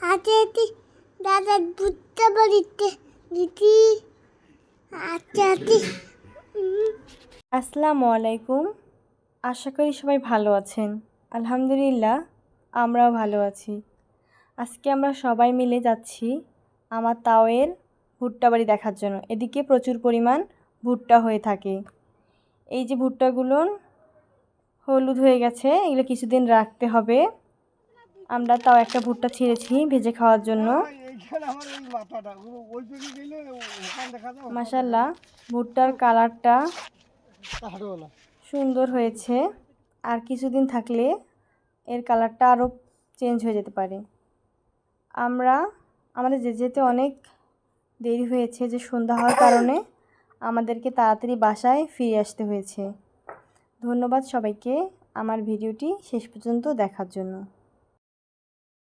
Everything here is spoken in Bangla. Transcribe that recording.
আজ একটি দাদা বুঝতে পারিতে দিদি আচ্ছা, আচ্ছা। আসসালামু আলাইকুম। আশা করি সবাই ভালো আছেন। আলহামদুলিল্লাহ, আমরাও ভালো আছি। আজকে আমরা সবাই মিলে যাচ্ছি আমার তাওয়ের ভুট্টা বাড়ি দেখার জন্য। এদিকে প্রচুর পরিমাণ ভুট্টা হয়ে থাকে। এই যে ভুট্টাগুলো হলুদ হয়ে গেছে, এগুলো কিছুদিন রাখতে হবে। আমরা তাও একটা ভুট্টা ছিঁড়েছি ভেজে খাওয়ার জন্য। মাসাল্লাহ ভুট্টার কালারটা সুন্দর হয়েছে। আর কিছুদিন থাকলে এর কালারটা আরও চেঞ্জ হয়ে যেতে পারে। আমরা, আমাদের যে যেতে অনেক দেরি হয়েছে যে সন্ধ্যা হওয়ার কারণে আমাদেরকে তাড়াতাড়ি বাসায় ফিরে আসতে হয়েছে। ধন্যবাদ সবাইকে। আমার ভিডিওটি শেষ পর্যন্ত দেখার জন্য।